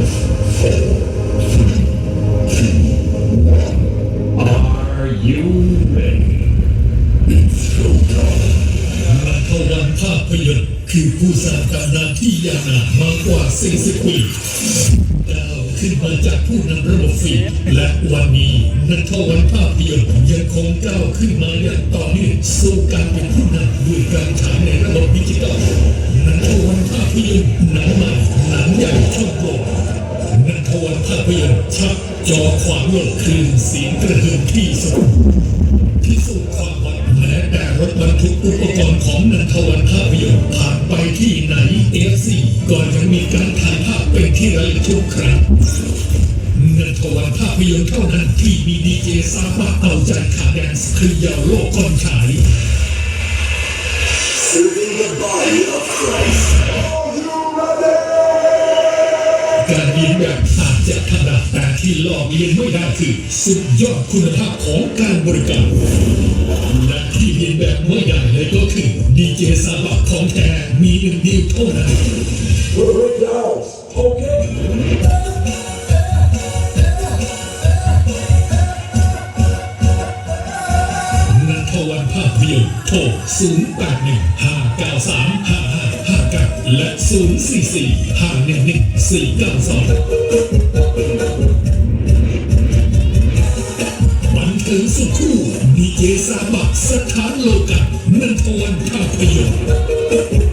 Are you ready? It's so dark. นักวันภาพยนตร์คือผู้สร้างตำนานที่ยาวนานมากกว่า 40 ปีดาวขึ้นมาจากผู้นำระบบฟีดและวันนี้นักวันภาพยนตร์ยังคงก้าวขึ้นมาอย่างต่อเนื่องสู่การเป็นผู้นำด้วยการฉายในระบบดิจิตอลนักวันภาพยนตร์หนังใหม่หนังใหญ่ช่องโลก ภาพยนตร์ชักจอขวางโลกคลื่นเสียงกระหึ่มที่สุดพิสูจน์ความฮอตแม้แต่รถบรรทุกอุปกรณ์ของนันทวันภาพยนตร์ผ่านไปที่ไหน FC ก็ยังมีการถ่ายภาพเป็นที่ระลึกทุกครั้งนันทวันภาพยนตร์เท่านั้นที่มีดีเจสามารถเอาใจขาแดนซ์คือยาวโลกก่อนฉาย Serving the body of Christ. ที่ลอกเรียนไม่ได้คือ สุดยอดคุณภาพของการบริการ และที่เรียนแบบไม่ได้เลยก็คือดีเจสาบักของแท้มีหนึ่งเดียวเท่านั้น We're Downs. Okay. นันทวันภาพยนตร์โทร0 8 1 5 9 3 5 5 5 9 และ 044511492 งสุดคู่ดีเจสาบักสถานโลกันนันทวันภาพยนตร์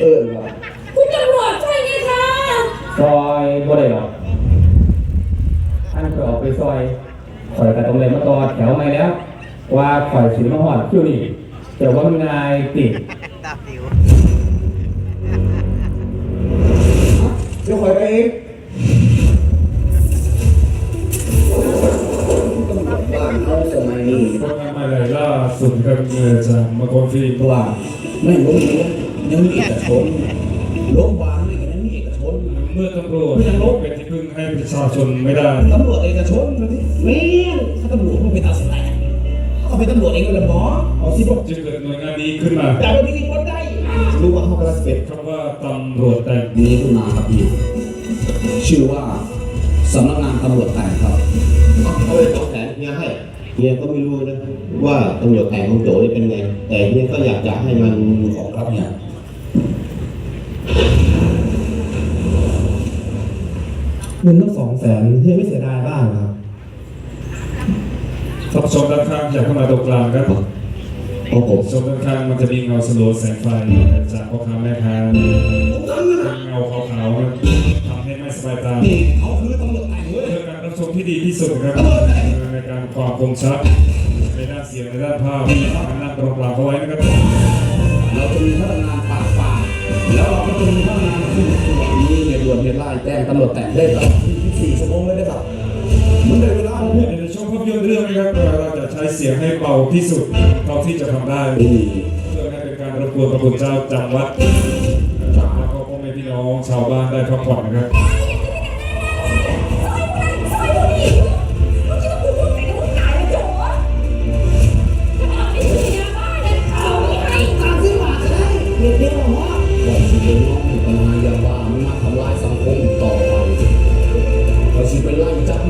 เอิญครับคุณตำรวจช่วยนี่ค่ะซอยบ่ได้หรอกอันคือออกไปซอยข่อยกับตรงเลยมาต่อแถวไม่แล้ว ว่าข่อยสิมาหอดคิวนี่แต่ว่ามันนายติดเดี๋ยวข่อยไปเอง ล่าสุดกับเงินจากมาโกนฟิล์มว่าไม่รู้ยังมีเอกชนโรงพยาบาลนี่ยังมีเอกชนเมื่อตำรวจเป็นที่พึ่งให้ประชาชนไม่ได้ตำรวจเอกชนมาที่แม่งถ้าตำรวจมันเป็นตาสแตกเขาเป็นตำรวจเองก็เลยหมอเอาสิบอกจึงเกิดหน่วยงานนี้ขึ้นมาแต่วันนี้คนได้รู้ว่าเขากำลังเป็นคำว่าตำรวจแต่งนี้ขึ้นมาครับพี่ชื่อว่าสำนักงานตำรวจแต่งครับเขาเลยต้องแผนเฮียให้ เฮียก็ไม่รู้นะว่าตำรวจแต่งของโจนี่เป็นไง แต่เฮียก็อยากจะให้มันของครับเนี่ยเงินตั้งสองแสนเฮียไม่เสียดายบ้างครับทับชมด้านข้างอยากเข้ามาตรงกลางครับเพราะผมชมด้านข้างมันจะมีเงาสลัวแสงไฟจากพ่อค้าแม่ค้าเป็นเงาขาวๆครับทำให้ไม่สบายตานี่เขาคือตำรวจแต่งเว้ยเพื่อการรับชมที่ดีที่สุดครับในการ ความคมชัดในด้านเสียงในด้านภาพการนั่งตรงกลางเอาไว้นะครับ เราจะมีพนักงานปราบปรามแล้วเราก็จะมีพนักงานสืบสวนมีเหตุด่วนเหตุร้ายแจ้งตำรวจแต่งได้ตลอด24ชั่วโมงเลยนะครับมันได้เวลาแล้วเนี่ยในช่วงภาพยนตร์เรื่องนี้ครับเราจะใช้เสียงให้เบาที่สุดเท่าที่จะทำได้นี่เพื่อให้เป็นการรบกวนพระคุณเจ้าจำวัดแล้วก็พ่อแม่พี่น้องชาวบ้านได้พักผ่อนนะครับ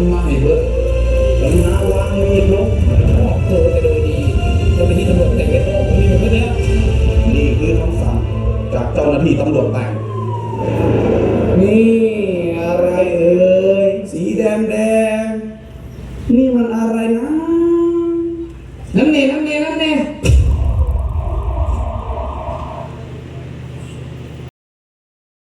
ไล่จับมันมาให้เบิดกรุณาวางมีดลงมอกตัวแต่โดยดีเจ้าหน้าที่ตำรวจแต่งได้ออกมีหมดแล้วนี่คือคำสั่งจากเจ้าหน้าที่ตำรวจแต่งนี่อะไรเอ่ยสีแดงแดงนี่มันอะไรนะนั่นเน่นั่นเน่นั่นเน่